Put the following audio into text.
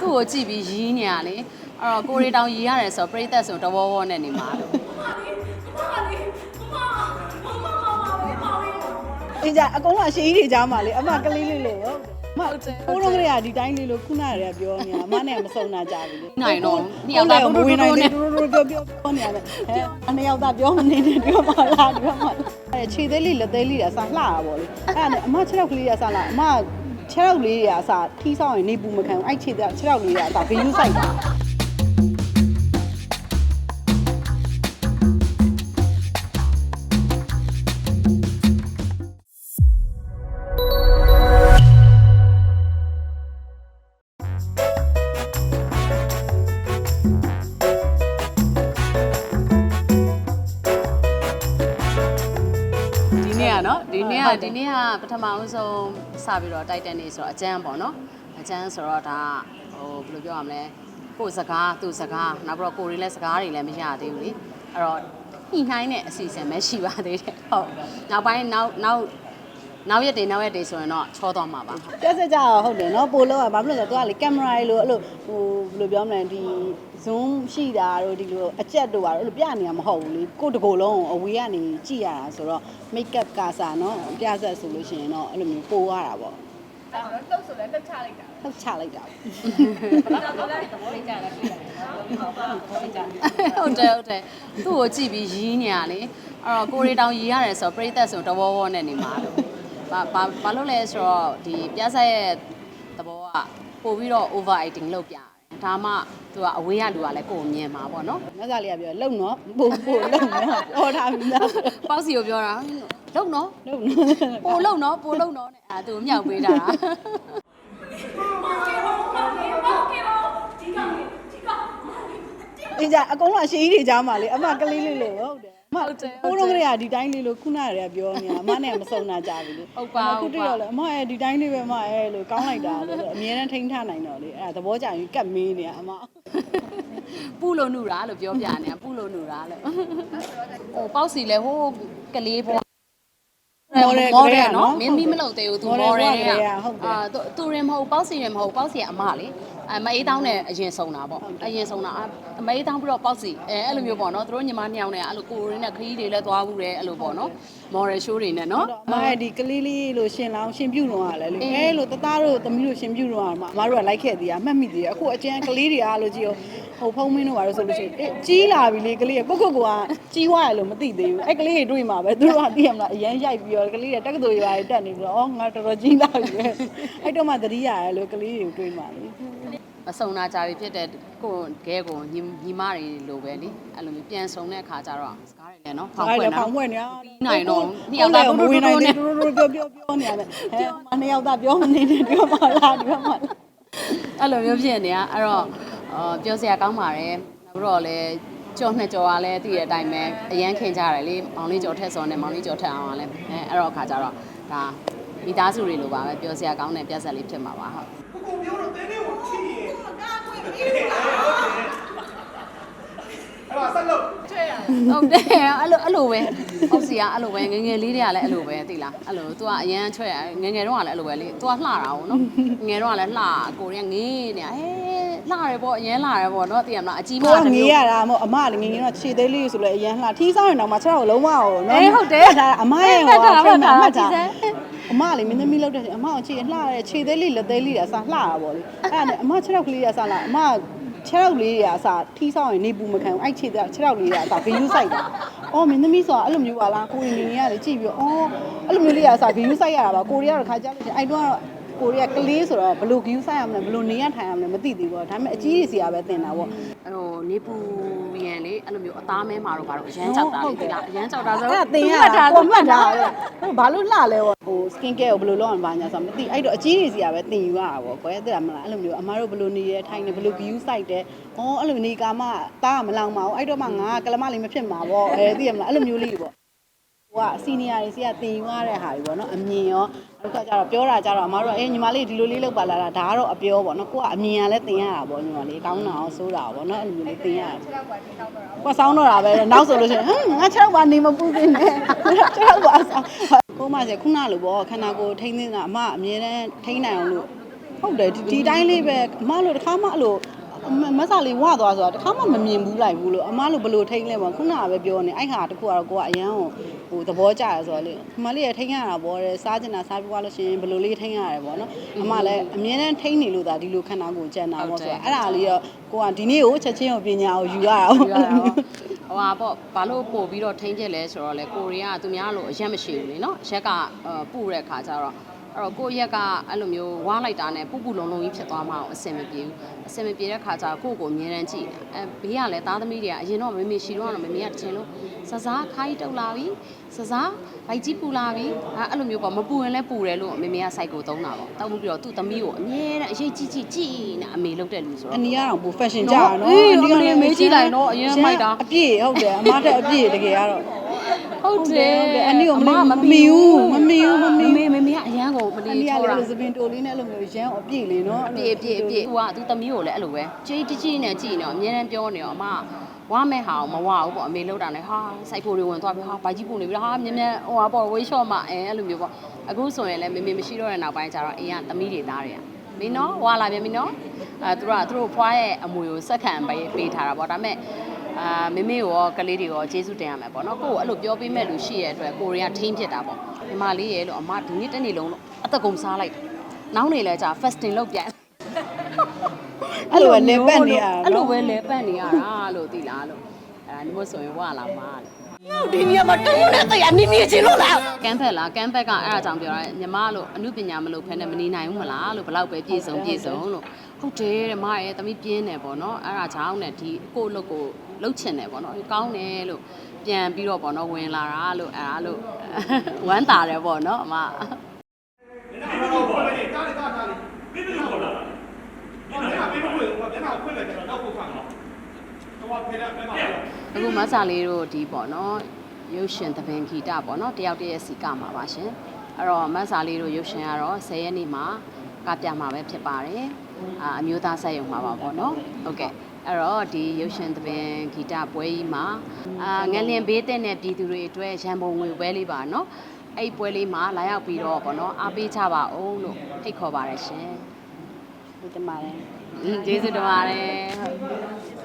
သူ့ကိုကြည့်ပြီးရီးနေရလေအဲ့တော့ကိုရီတောင်ရီရတယ်ဆိုတော့ပြိသက်ဆိုတဝောဝောနဲ့နေမှာလို့အင်းကြအကုန်လုံးအရှိကြီးတွေကြားမှာလေအမကလေးလေးလို့ ဟုတ်တယ်အမကိုလုံးကလေးကဒီတိုင်းလေးလို့ခုနကတည်းကပြောနေတာအမနဲ့မစုံတာကြပြီလေနိုင်တော့နှစ်ယောက်သားတိုးတိုးတိုးနဲ့တိုးတိုးပြောပြောပြောနေရတယ်ဟဲ့အနှစ်ယောက်သားပြောမနေနဲ့ပြောပါလားပြောပါအဲခြေသေးလေးလက်သေးလေးကအစားလှတာပေါ့လေအဲ့ဒါနဲ့အမခြေထောက်ကလေးကအစားလှအမခြေထောက်လေးတွေကအစားထီးဆောင်ရင်နေပူမခံဘူးအဲ့ခြေသေးခြေထောက်လေးတွေကအစားဘီယူဆိုင်တာ ဒီနေ့ကဒီနေ့ကပထမအောင်ဆုံးစပြီးတော့တိုက်တန်နေဆိုတော့အကျန်းပေါ့နော်အကျန်းဆိုတော့ဒါဟိုဘယ်လိုပြောရမလဲကိုယ်စကားသူ့စကားနောက်ပြီးတော့ကိုယ်တွေလည်းစကားတွေလည်းမရသေးဘူးလေအဲ့တော့ညှိနှိုင်းတဲ့အစီအစဉ်ပဲရှိပါသေးတယ်ဟုတ်နောက်ပိုင်းနောက်နောက် နောက်ရက်တွေနောက်ရက်တွေဆိုရင်တော့ချောသွားမှာပါပြက်စက်ကြတော့ဟုတ်တယ်နော်ပိုလို့ကဘာဖြစ်လို့လဲဆိုတော့သူကလေကင်မရာလေးလို့အဲ့လိုဟိုဘယ်လိုပြောမလဲဒီ zoom ရှိတာတို့ဒီလိုအကြက်တို့ပါတော့အဲ့လိုပြနေရမဟုတ်ဘူးလေကိုယ့်တကိုယ်လုံးကိုအဝေးကနေကြည့်ရတာဆိုတော့ make up ကစားနော်ပြက်စက်ဆိုလို့ရှိရင်တော့အဲ့လိုမျိုးပိုရတာပေါ့အဲ့တော့လှုပ်ဆိုလဲလှုပ်ချလိုက်တာလှုပ်ချလိုက်တာတော့တော့သဘောလေးကြားတယ်တွေ့ရတယ်နော်ဟုတ်ပါဘူးလေးကြားတယ်ဟုတ်တယ်ဟုတ်တယ်သူ့ကိုကြည့်ပြီးရီးနေရလေအဲ့တော့ကိုရီတောင်ရီရတယ်ဆိုတော့ပြိသက်ဆိုတဝောဝောနဲ့နေမှာလို့ ဘာဘာဘာလို့လဲဆိုတော့ဒီပြဆက်ရဲ့သဘောကပို့ပြီးတော့ over acting လုပ်ပြတယ်ဒါမှသူကအဝေးရလူကလည်းကိုယ်မြင်မှာပေါ့နော်မဆာလေးကပြောလုံနော်ပို့ပို့လုံနော်ဟောတာပြီလားပေါက်စီကိုပြောတာလုံနော်လုံနော်ပိုလုံနော်ပိုလုံနော်နဲ့အဲသူမြောက်ပေးတာ အင်းကြအကုန်လုံးအရှိကြီးတွေကြားမှာလေအမကလေးလေးလို့ဟုတ်တယ်အမကိုလုံးကလေးကဒီတိုင်းလေးလို့ခုနကတည်းကပြောနေတာအမနဲ့မစုံတာကြပြီလေဟုတ်ပါအခုဟုတ်တပါရောလေအမရဲ့ဒီတိုင်းလေးပဲအမရဲ့လို့ကောင်းလိုက်တာလို့အမြဲတမ်းထိန်းထားနိုင်တော့လေအဲ့ဒါသဘောကျရင်ကတ်မေးနေရအမပူလို့နူတာလို့ပြောပြနေတာပူလို့နူတာလို့ဟိုပေါက်စီလဲဟိုးကလေးပေါ့မော်ဒယ်မော်ကဒလေးယ်ကနော်နော်မင်းမီးမလုပ်သေးဘူးသူမော်ဒယ်မော်ဒယ်ကလေးကကဟုတ်တယ်အာသူသူရင်မဟုတ်ပေါက်စီရင်မဟုတ်ပေါက်စီကအမလေ အမအေးတောင်းနဲ့အရင်ဆုံးတာပေါ့အရင်ဆုံးတာအမအေးတောင်းပြီးတော့ပေါက်စီအဲအဲ့လိုမျိုးပေါ့နော်သူတို့ညီမနှစ်ယောက်နဲ့အဲ့လိုကိုရင်းနဲ့ခရီးတွေလည်းသွားဘူးတယ်အဲ့လိုပေါ့နော်မော်ဒယ်ရှိုးတွေနဲ့နော်အမရဲ့ဒီကလေးလေးလို့ရှင်လောင်းရှင်ပြုတ်တော့ရလဲလေအဲလို့တသားတို့သမီးတို့ရှင်ပြုတ်တော့ရမှာအမတို့ကလိုက်ခဲ့သေးတာမှတ်မိသေးတယ်အခုအကျန်းကလေးတွေကလို့ကြည့်ဟိုဖုံးမင်းတို့ပါလို့ဆိုလို့ရှိရင်အေးကြီးလာပြီလေကလေးကကိုကိုကကြီးွားရလို့မသိသေးဘူးအဲကလေးတွေတွေ့မှာပဲသူတို့ကသိရမလားအရန်ရိုက်ပြီးတော့ကလေးတွေတက္ကသိုလ်ရွာတွေတက်နေပြီးတော့အော်ငါတော်တော်ကြီးလာပြီပဲအဲ့တော့မှသတိရတယ်လို့ကလေးတွေတွေ့မှာလေ အဆုံနာကြပြီဖြစ်တဲ့ကိုခဲကိုညီညီမတွေလိုပဲလေအဲ့လိုမျိုးပြန်ဆုံတဲ့အခါကျတော့စကားတွေလည်းနော်ဖောင်းဖွင့်ဖောတာင်ဖွင့်နေပြီးနိုင်တော့နှစ်ယောက်သားတိုးတိုးတိုးနဲ့တိုးတိုးပြောပြောပြောနေရတယ်ဟဲ့အနှစ်ယောက်သားပြောမနေနဲ့ပြောပါလားပြောပါလားအဲ့လိုမျိုးဖြစ်နေတာအဲ့တော့အော်ပြောစရာကောင်းပါတယ်နောက်ပြီးတော့လည်းကြော်နှစ်ကြော်ကလည်းတည်တဲ့အတိုင်းပဲအရန်ခင်ကြတယ်လေမောင်လေးကြော်ထက်စောနဲ့မောင်လေးကြော်ထက်အောင်ကလည်းအဲအဲ့တော့အခါကျတော့ဒါမိသားစုတွေလိုပါပဲပြောစရာကောင်းတဲ့ပြဿနာလေးဖြစ်မှာပါဟုတ် တွေ့ရတယ် ဟုတ်တယ်အဲ့လိုအဲ့လိုပဲဟုတ်စီကအဲ့လိုပဲငယ်ငယ်လေးတွေကလည်းအဲ့လိုပဲသိလားအဲ့လို तू ကအရန်ချွဲ့ငယ်ငယ်တော့ကလည်းအဲ့လိုပဲလေ तू ကလှတာ哦နော်ငယ်တော့ကလည်းလှကိုရီးယားငေးနေတာဟဲလှတယ်ပေါ့အရန်လှတယ်ပေါ့နော်သိရမလားအကြီးမ ကိုက တစ် ငေး မျိုး ရတာမဟုတ်အမလည်းငငယ်တော့ခြေသေးလေးဆိုလဲအရန်လှထီးဆောင်ရင်တော့မှ6ရောက်လုံးဝအောင်နော် အေးဟုတ်တယ် ဒါအမရဲ့ မှ ဟော တ်တာမှတ်တာ မှတ်တာ ကြည့်စမ်း အမလေးမင်းသမီးလောက်တဲ့အမအောင်ခြေလှတဲ့ခြေသေးလေးလက်သေးလေးကအစားလှတာပေါ့လေအဲ့ဒါနဲ့အမ6ရောက်ကလေးကအစားလှအမ 6ရောက်လေးတွေကအစားထီးဆောင်ရင်နေပူမခံဘူးအဲ့ခြေသေး6ရောက်လေးတွေကအစားဘီယူဆိုင်တာအော်မင်းသမီးဆိုတာအဲ့လိုမျိုးပါလားကိုရင်ငငယ်ကလေကြည့်ပြီးအော်အဲ့လိုမျိုးလေးကအစားဘီယူဆိုင်ရတာပါကိုရီးယားတော့ခါကြလို့ချင်းအဲ့တော့ ကိုရီးယားကလေးဆိုတော့ဘယ်လို view ဆိုင်ရမလဲဘယ်လိုနေရထိုင်ရမလဲမသိသေးဘူးပေါ့ဒါပေမဲ့အကြီးကြီးစီကပဲတင်တာပေါ့ဟိုနေပူရန်လေအဲ့လိုမျိုးအသားမဲမှာတော့ဘာလို့အရန်ကြောက်တာလေသိလားအရန်ကြောက်တာဆိုအဲ့ဒါတင်ရတာကိုမှတ်တာလေဘာလို့လှလဲပေါ့ဟို skin care ကိုဘယ်လိုလုပ်အောင်ဘာညာဆိုတော့မသိအဲ့တော့အကြီးကြီးစီကပဲတင်ယူရတာပေါ့ကွယ်သိလားမလားအဲ့လိုမျိုးအမားတို့ဘယ်လိုနေရဲထိုင်နေဘယ်လို view site တဲ့ဩအဲ့လိုနေကာမတားမလောင်ပါဘူးအဲ့တော့မှငါကလမလေးမဖြစ်မှာပေါ့အဲသိရမလားအဲ့လိုမျိုးလေးပေါ့ ဟိုကစီနီယာတွေစီကတင်ယူရတဲ့ဟာတွေပေါ့နော်အမြင်ရောအဲ့တော့ကျတော့ပြောတာကြတော့အမားတို့အေးညီမလေးဒီလိုလေးလုပ်ပါလားဒါကတော့အပြောပေါ့နော်ကိုကအမြင်ကလည်းတင်ရတာပေါ့ညီမလေးကောင်းတာအောင်ဆိုးတာပေါ့နော်အဲ့လိုမျိုးလေးတင်ရတယ်6ရောက်ပါတင်တော့တော့ကွာဆောင်းတော့တာပဲနောက်ဆိုလို့ရှိရင်ဟမ်ငါ6ပါနေမပူသေးနဲ့6ပါဆောင်းပုံမှန်ဆိုခုနလိုပေါ့ခန္ဓာကိုယ်ထိန်းသိမ်းတာအမအမြဲတမ်းထိန်းနိုင်အောင်လို့ဟုတ်တယ်ဒီဒီတိုင်းလေးပဲအမလို့တစ်ခါမှအဲ့လို မဆာလေးဝသွားဆိုတာတစ်ခါမှမမြင်ဘူးလိုက်ဘူးလို့အမလို့ဘယ်လိုထိန်းလဲပေါ့ခုနကပဲပြောနေအဲ့ခါတခုကတော့ကိုကအရန်ကိုဟိုသဘောကျရဆိုတော့လေအမလေးရထိန်းရတာပေါ့တဲ့စားကျင်တာစားပြီးသွားလို့ရှိရင်ဘယ်လိုလေးထိန်းရတယ်ပေါ့နော်အမလည်းအမြဲတမ်းထိန်းနေလို့ဒါဒီလိုခန္ဓာကိုယ်ကြံတာပေါ့ဆိုတော့အဲ့ဒါလေးတော့ကိုကဒီနေ့ကိုချက်ချင်းကိုပညာကိုယူရတာယူရပေါ့တာဟိုဟာပေါ့ဘာလို့ပို့ပြီးတော့ထိန်းချက်လဲဆိုတော့လေကိုရီးယားကသူများလို့အရက်မရှိဘူးလေနော်ရက်ကအာပူတဲ့ခါကျတော့ အဲ့တော့ကိုယ့်ရက်ကအဲ့လိုမျိုးဝါလိုက်တာနဲ့ပူပူလုံးလုံးကြီးဖြစ်သွားမှအောင်အဆင်မပြေဘူးအဆင်မပြေတဲ့ခါကျတော့ကိုယ့်ကိုအမြဲတမ်းကြည့်နေအဲဘေးကလည်းသားသမီးတွေကအရင်တော့မမေရှိတော့တော့မမေကတစ်ချိန်လုံးစစားခိုင်းတုတ်လာပြီစစားဗိုက်ကြီးပူလာပြီအဲအဲ့လိုမျိုးပေါ့မပူရင်လည်းပူတယ်လို့မမေကစိုက်ကိုသုံးတာပေါ့တောက်မှုပြီးတော့သူ့သမီးကိုအမြဲတမ်းအရေးကြီးကြီးကြည့်နေအမေလုပ်တဲ့လူဆိုတော့အနီကတော့ဘူ fashion ကြတာအေးနော်အမလေးမေးကြည့်လိုက်နော်အရင်မိုက်တာအပြည့်ဟုတ်တယ်အမတက်အပြည့်တကယ်ကတော့ဟုတ်တယ်ဟုတ်တယ်အနည်းကိုမမမမီဘူးမမီဘူးမမီဘူးမေမေမေက အရန်ကိုမအလေးနီကချောလည်းတာအဲ့လိုစပင်တိုလေးနဲ့အဲ့လိုမျိုးရမ်းအပြည့်လေးနော်ပြည့်ပြည့်ပြည့်သူကသူသမီးကိုလည်းအဲ့လိုပဲကြေးတကြီးနဲ့ကြည့်နေတော့အများတန်းပြောနေတော့အမဝါမဲ့ဟာကိုမဝဘူးပေါ့အမေလောက်တာနဲ့ဟာစိုက်ဖို့တွေဝင်သွားပြီဟာဘာကြီးပူနေပြီဟာမြင်မြင်ဟိုဟာပေါ့ဝေးလျှော့မှအဲအဲ့လိုမျိုးပေါ့အခုဆိုရင်လည်းမေမေမရှိတော့တဲ့နောက်ပိုင်းကျတော့အိမ်ကသမီးတွေသားတွေကမင်းနော်ဝါလာပြန်ပြီနော်အဲသူတို့ကသူတို့ဖွားရဲ့အမွေကိုစက်ခံပေးပေးထားတာပေါ့ဒါပေမဲ့အာမေမေရောကလေးတွေရောကျေးဇူးတင်ရမယ်ပေါ့နော်ကိုကိုအဲ့လိုပြောပေးမဲ့လူရှိရဲ့အတွက်ကိုရီးယားထိန်းဖြစ်တာပေါ့ ညီမလေးရဲ့လို့အမဒီနေ့တစ်နေ့လုံးလို့အသက်ကုန်စားလိုက်တယ်နောက်နေလဲကြာ fasting လုပ်ပြန်အဲ့လိုပဲလေပတ်နေရတာအဲ့လိုနော်ပဲလဲပတ်နေရတာလို့သိလားလို့အဲဒါမျိုးဆိုရင်ဝါလာမှာလေဒီနေရာမှာတူနဲ့တရားမြင်မြင်ချင်းလို့လားကမ်ဘက်လားကမ်ဘက်ကအဲ့ဒါကြောင့်ပြောတာညီမလို့အမှုပညာမလို့ဖဲနဲ့မနေနိုင်ဘူးမလားလို့ဘလောက်ပဲပြည့်စုံပြည့်စုံလို့ဟုတ်တယ်တဲ့မရဲ့သမီးပြင်းတယ်ပေါ့နော်အဲ့ဒါကြောင့်နဲ့ဒီကိုယ့်အလုပ်ကိုလှုပ်ချင်တယ်ပေါ့နော်ကောင်းတယ်လို့ ပြန်ပြီးတော့ပေါ့နော်ဝင်လာတာလို့အဲ့ဒါလို့ဝမ်းသာတယ်ပေါ့နော်အမအခုမဆာလေးတို့ဒီပေါ့နော်ရုပ်ရှင်သဘင်ဂီတပေါ့နော်တယောက်တည်းရဲ့စီကမှာပါရှင်အဲ့တော့မဆာလေးတို့ရုပ်ရှင်ကတော့10ရက်နေ့မှာကပြမှာပဲဖြစ်ပါတယ်အာအမျိုးသားဆက်ရုံမှာပါပေါ့နော်ဟုတ်ကဲ့ အဲ့တော့ဒီရုပ်ရှင်သဘင်ဂီတပွဲကြီးမှာအာငလင်ဘေးတဲ့နဲ့ပြည်သူတွေအတွက်ရန်ပုံငွေပွဲလေးပါနော်အဲ့ဒီပွဲလေးမှာလာရောက်ပြီးတော့ပေါ့နော်အားပေးကြပါအောင်လို့ဖိတ်ခေါ်ပါတယ်ရှင်ဒီတမလည်းကျေးဇူးတင်ပါတယ်ဟုတ်